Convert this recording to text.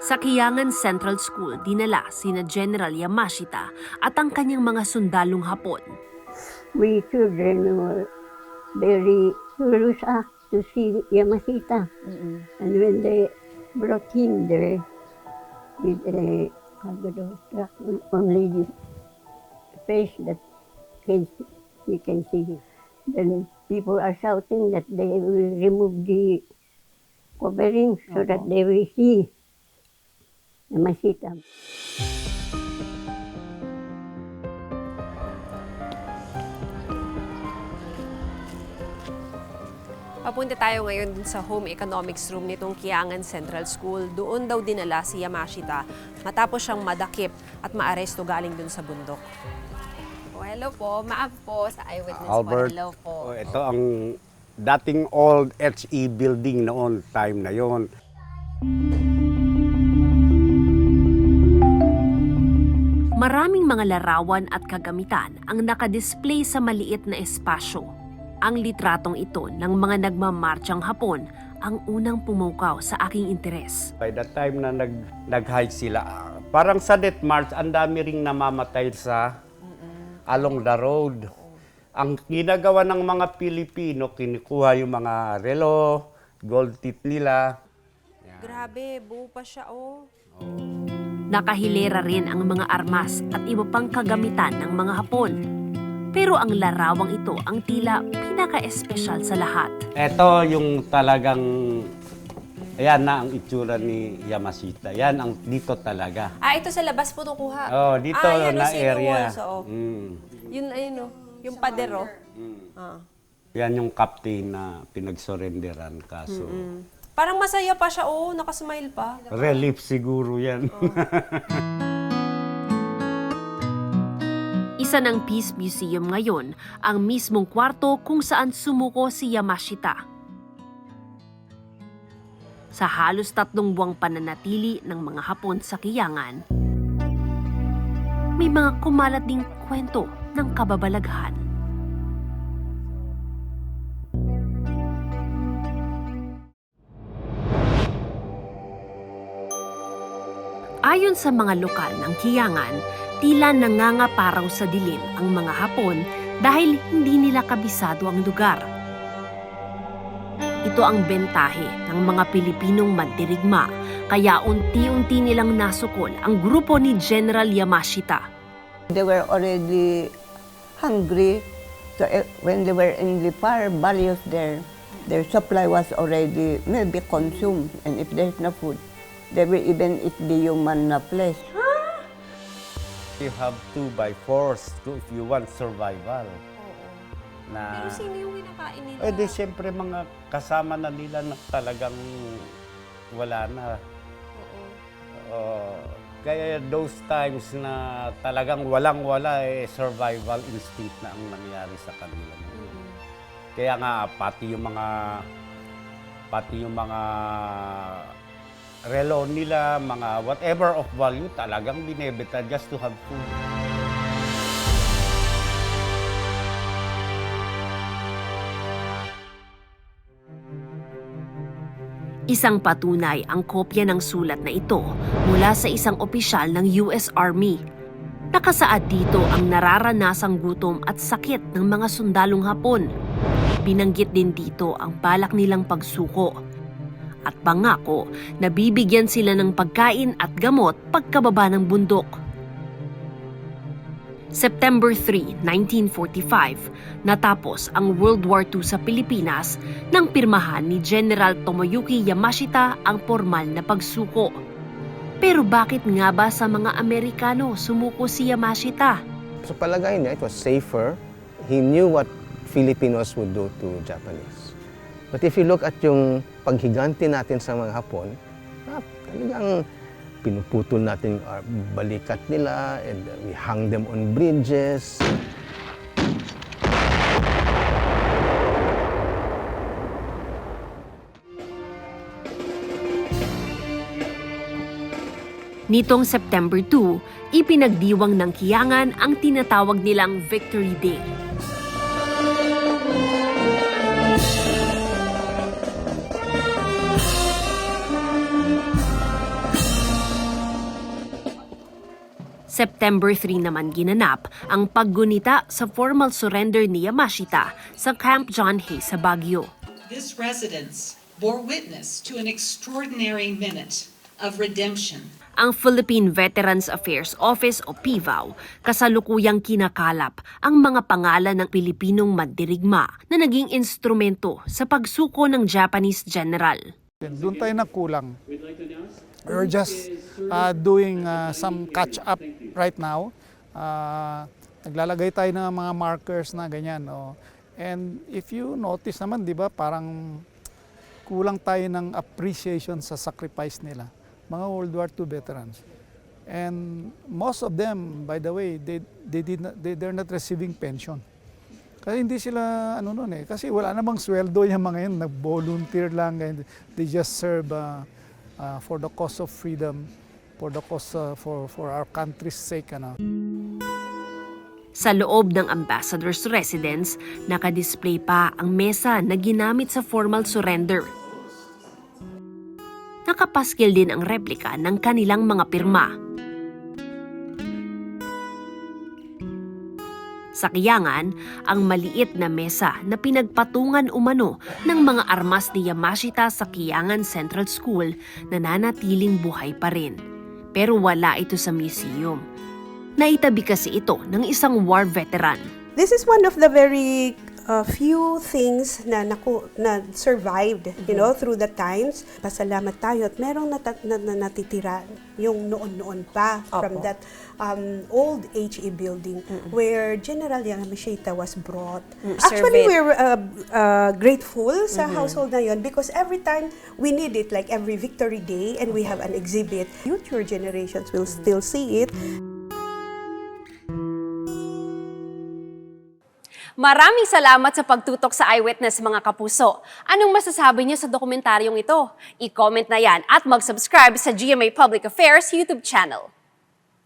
Sa Kiyangan Central School, dinala sina General Yamashita at ang kanyang mga sundalong Hapon. We children were very curious ah, to see Yamashita. And when they brought him there with a Kagado truck, only the face that can, you can see. Then people are shouting that they will remove the covering so that they will see Yamashita. Papunta tayo ngayon dun sa home economics room nitong Kiyangan Central School. Doon daw dinala si Yamashita matapos siyang madakip at maaresto galing dun sa bundok. Oh, hello po, maaf po sa eyewitness Albert, po. Hello po. oh, ito ang dating old HE building noon, time na yon. Maraming mga larawan at kagamitan ang nakadisplay sa maliit na espasyo. Ang litratong ito ng mga nagmamarchang Hapon ang unang pumukaw sa aking interes. By the time na nag, nag-hike sila, parang sa death march, ang dami ring namamatay sa along the road. Ang ginagawa ng mga Pilipino, kinukuha yung mga relo, gold teeth nila. Grabe, buo pa siya oh. Nakahilera rin ang mga armas at iba pang kagamitan ng mga Hapon. Pero ang larawang ito ang tila pinaka-espesyal sa lahat. Ito yung talagang, ayan na ang itsura ni Yamashita. Yan ang dito talaga. Ah, ito sa labas po nakuha. Oh, dito ah, yan, na oh, area. walls, oo. Mm. Yun, ayun oh. Yung padero. Ah. Yan yung captain na pinagsurrenderan kaso. Parang masaya pa siya, oh. Nakasmile pa. Relief siguro yan. Isa ng Peace Museum ngayon ang mismong kwarto kung saan sumuko si Yamashita. Sa halos tatlong buwang pananatili ng mga Hapon sa Kiyangan, may mga kumalat ding kwento ng kababalaghan. Ayon sa mga lokal ng Kiyangan, tila nangangaparaw sa dilim ang mga Hapon dahil hindi nila kabisado ang lugar. Ito ang bentahe ng mga Pilipinong mandirigma, kaya unti-unti nilang nasukol ang grupo ni General Yamashita. They were already hungry. So eh, when they were in the far barriers there, their supply was already maybe consumed. And if there's no food, they will even eat the human uh, flesh. you have to by force to if you want survival. Na, Pero sino yung kinakain nila? eh di siyempre mga kasama na nila na talagang wala na. Oh, kaya those times na talagang walang-wala eh, survival instinct na ang nangyari sa kanila. Kaya nga pati yung mga pati yung mga relo nila, mga whatever of value talagang binebenta just to have food. Isang patunay ang kopya ng sulat na ito mula sa isang opisyal ng US Army. Nakasaad dito ang nararanasang gutom at sakit ng mga sundalong Hapon. Binanggit din dito ang balak nilang pagsuko. At pangako na bibigyan sila ng pagkain at gamot pagkababa ng bundok. September 3, 1945, natapos ang World War II sa Pilipinas nang pirmahan ni General Tomoyuki Yamashita ang formal na pagsuko. Pero bakit nga ba sa mga Amerikano sumuko si Yamashita? Sa palagay niya, it was safer. He knew what Filipinos would do to Japanese. But if you look at yung paghiganti natin sa mga Hapon, ah, talagang pinuputol natin yung ah, balikat nila and we hang them on bridges. Nitong September 2, ipinagdiwang ng Kiyangan ang tinatawag nilang Victory Day. September 3 naman ginanap ang paggunita sa formal surrender ni Yamashita sa Camp John Hay sa Baguio. This residence bore witness to an extraordinary minute of redemption Ang Philippine Veterans Affairs Office o PVAO kasalukuyang kinakalap ang mga pangalan ng Pilipinong mandirigma na naging instrumento sa pagsuko ng Japanese general. Doon tayo nagkulang. We're just uh, doing uh, some catch-up right now. Uh, naglalagay tayo ng mga markers na ganyan. Oh. And if you notice naman, di ba, parang kulang tayo ng appreciation sa sacrifice nila. Mga World War II veterans. And most of them, by the way, they, they did not, they, they're not receiving pension. Kasi hindi sila ano noon eh. Kasi wala namang sweldo yung mga yun. Nag-volunteer lang. And they just serve uh, uh, for the cause of freedom, for the cause uh, for for our country's sake ano. Sa loob ng ambassador's residence, nakadisplay pa ang mesa na ginamit sa formal surrender. Nakapaskil din ang replika ng kanilang mga pirma. Sa Kiyangan, ang maliit na mesa na pinagpatungan umano ng mga armas ni Yamashita sa Kiyangan Central School nananatiling buhay pa rin. Pero wala ito sa museum. Naitabi kasi ito ng isang war veteran. This is one of the very uh, few things na naku, na survived, you know, through the times. Pasalamat tayo at merong nata, na, na, natitira yung noon-noon pa from that um, old HE building where General Yamashita was brought. Actually, Surveyed. we're uh, uh, grateful sa household na yon because every time we need it, like every Victory Day, and we have an exhibit, future generations will still see it. Maraming salamat sa pagtutok sa Eyewitness mga kapuso. Anong masasabi niyo sa dokumentaryong ito? I-comment na yan at mag-subscribe sa GMA Public Affairs YouTube channel.